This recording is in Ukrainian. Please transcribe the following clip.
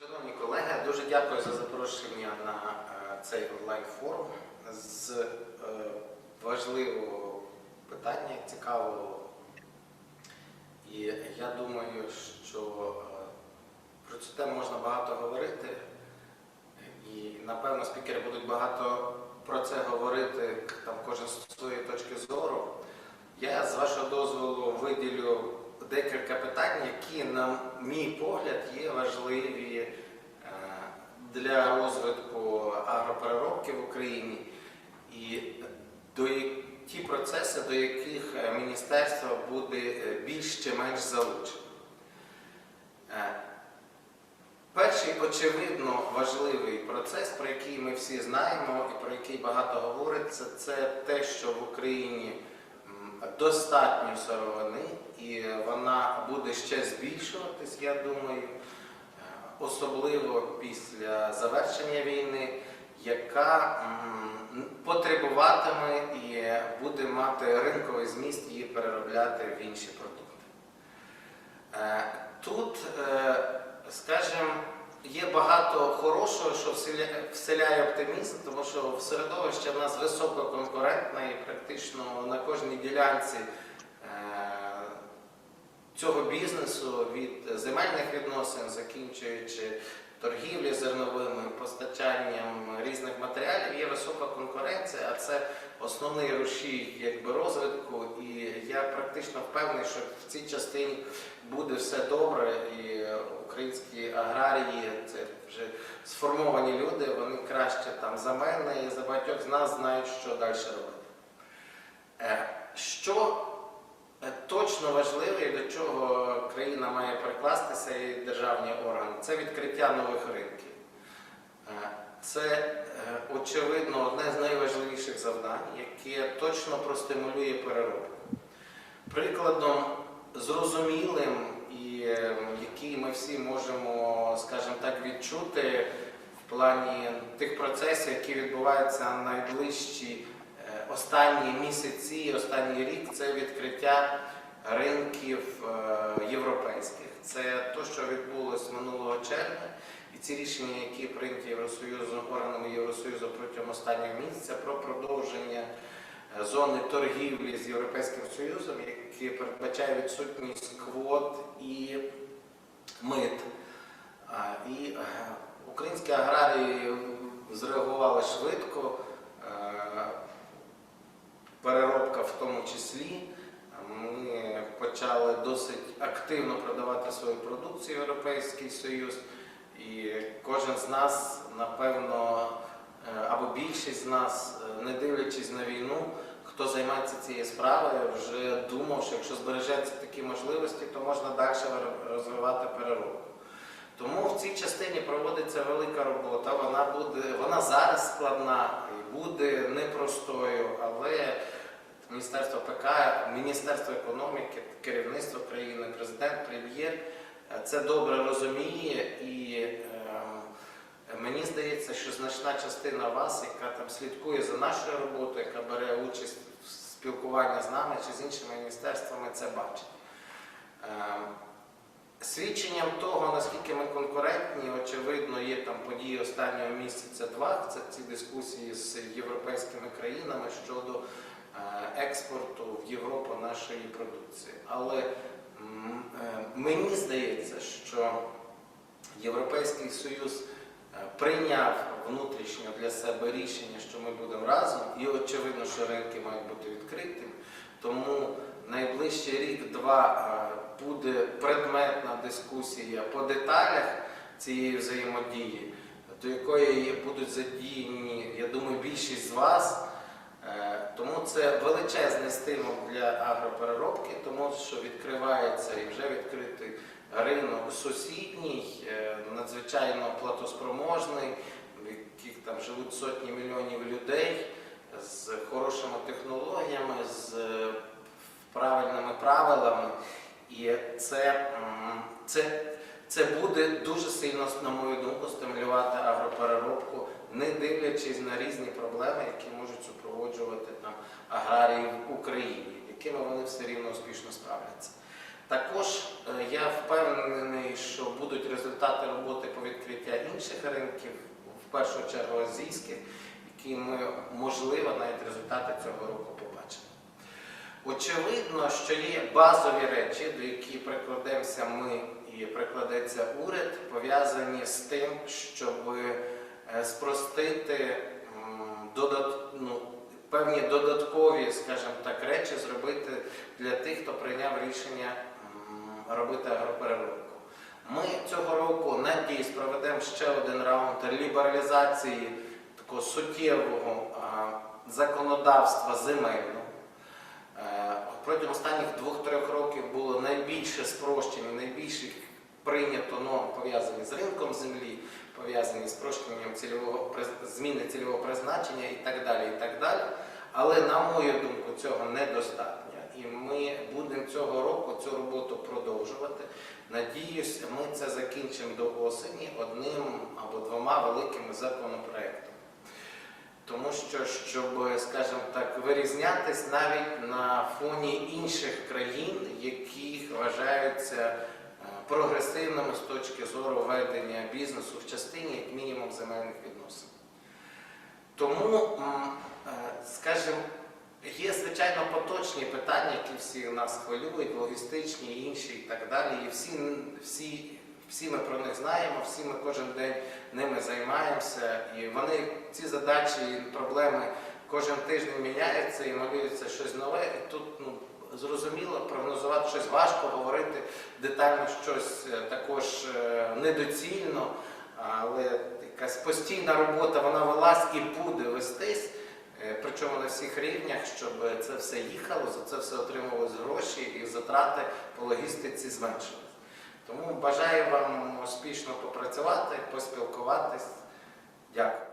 Шановні колеги, дуже дякую за запрошення на е, цей онлайн-форум з е, важливого питання, цікавого. І я думаю, що е, про цю тему можна багато говорити. І напевно спікери будуть багато про це говорити, там кожен з своєї точки зору. Я з вашого дозволу виділю декілька питань, які, на мій погляд, є важливі е, для розвитку агропереробки в Україні і до ті процеси, до яких е, міністерство буде е, більш чи менш залучено. Е, Перший, очевидно, важливий процес, про який ми всі знаємо і про який багато говориться, це те, що в Україні достатньо сировини, вона буде ще збільшуватись, я думаю, е, особливо після завершення війни, яка потребуватиме і буде мати ринковий зміст її переробляти в інші продукти. Е, Тут, е, скажімо, є багато хорошого, що вселяє оптимізм, тому що в середовище в нас висококонкурентне і практично на кожній ділянці цього бізнесу від земельних відносин, закінчуючи торгівлі зерновими, постачанням різних матеріалів, є висока конкуренція, а це основний рушій якби, розвитку. І я практично впевнений, що в цій частині буде все добре, і українські аграрії це вже сформовані люди, вони краще там за мене і за багатьох з нас знають, що далі робити. Е, Що точно важливе і до чого країна має прикластися і державні органи, це відкриття нових ринків. Е, Це, е, очевидно, одне з найважливіших завдань, яке точно простимулює переробку. Прикладом зрозумілим і е, який ми всі можемо, скажімо так, відчути в плані тих процесів, які відбуваються найближчі е, останні місяці, останній рік, це відкриття ринків е, європейських. Це те, що відбулось минулого червня, і ці рішення, які прийняті Євросоюзом, органами Євросоюзу протягом останнього місяця про продовження е, зони торгівлі з Європейським Союзом, які передбачає відсутність квот і мит. І е, українські аграрії зреагували швидко, переробка в тому числі. Ми почали досить активно продавати свою продукцію Європейський Союз, і кожен з нас, напевно, е, або більшість з нас, е, не дивлячись на війну, хто займається цією справою, вже думав, що якщо збережеться такі можливості, то можна далі розвивати переробку. Тому в цій частині проводиться велика робота. Вона буде, вона зараз складна і буде непростою, але Міністерство ПК, Міністерство економіки, керівництво країни, президент, прем'єр е, це добре розуміє і ем, мені здається, що значна частина вас, яка там слідкує за нашою роботою, яка бере участь в спілкуванні з нами чи з іншими міністерствами, це бачить. Ем, Свідченням того, наскільки ми конкурентні, очевидно, є там події останнього місяця два. Це ці дискусії з європейськими країнами щодо е, експорту в Європу нашої продукції. Але е, мені здається, що Європейський Союз е, прийняв внутрішньо для себе рішення, що ми будемо разом, і очевидно, що ринки мають бути відкритими. Тому найближчий рік-два е, буде предметна дискусія по деталях цієї взаємодії, до якої будуть задіяні, я думаю, більшість з вас. Е, Тому це величезний стимул для агропереробки, тому що відкривається і вже відкритий ринок сусідній, е, надзвичайно платоспроможний, в яких там живуть сотні мільйонів людей з хорошими технологіями, з правильними правилами. І це, це, це буде дуже сильно, на мою думку, стимулювати агропереробку, не дивлячись на різні проблеми, які можуть супроводжувати там аграрії в Україні, якими вони все рівно успішно справляться. Також е, я впевнений, що будуть результати роботи по відкриттю інших ринків, в першу чергу азійських, які ми, можливо, навіть результати цього року побачимо. Очевидно, що є базові речі, до яких прикладемося ми і прикладеться уряд, пов'язані з тим, щоб е, спростити додат, ну, певні додаткові, скажімо так, речі зробити для тих, хто прийняв рішення робити агропереробку. Ми цього року, надіюсь, проведемо ще один раунд лібералізації такого суттєвого законодавства земельного. Протягом останніх двох-трьох років було найбільше спрощень, найбільше прийнято норм пов'язані з ринком землі, пов'язані з спрощенням цільового зміни цільового призначення і так далі. і так далі. Але на мою думку, цього недостатньо. І ми будемо цього року цю роботу продовжувати. Надіюсь, ми це закінчимо до осені одним або двома великими законопроектами. Тому що, щоб, скажімо так, вирізнятись навіть на фоні інших країн, які вважаються е, прогресивними з точки зору ведення бізнесу в частині, як мінімум, земельних відносин. Тому, е, скажімо, є, звичайно, поточні питання, які всі нас хвилюють, логістичні інші і так далі. І всі, всі, всі ми про них знаємо, всі ми кожен день ними займаємося. І вони, ці задачі і проблеми кожен тиждень міняються і малюється щось нове. І тут ну, зрозуміло, прогнозувати щось важко, говорити детально щось е, також е, недоцільно, але якась постійна робота вона велась і буде вестись. Е, Причому на всіх рівнях, щоб це все їхало, за це все отримувалися гроші і затрати по логістиці зменшились. Тому бажаю вам успішно попрацювати, поспілкуватись. Дякую.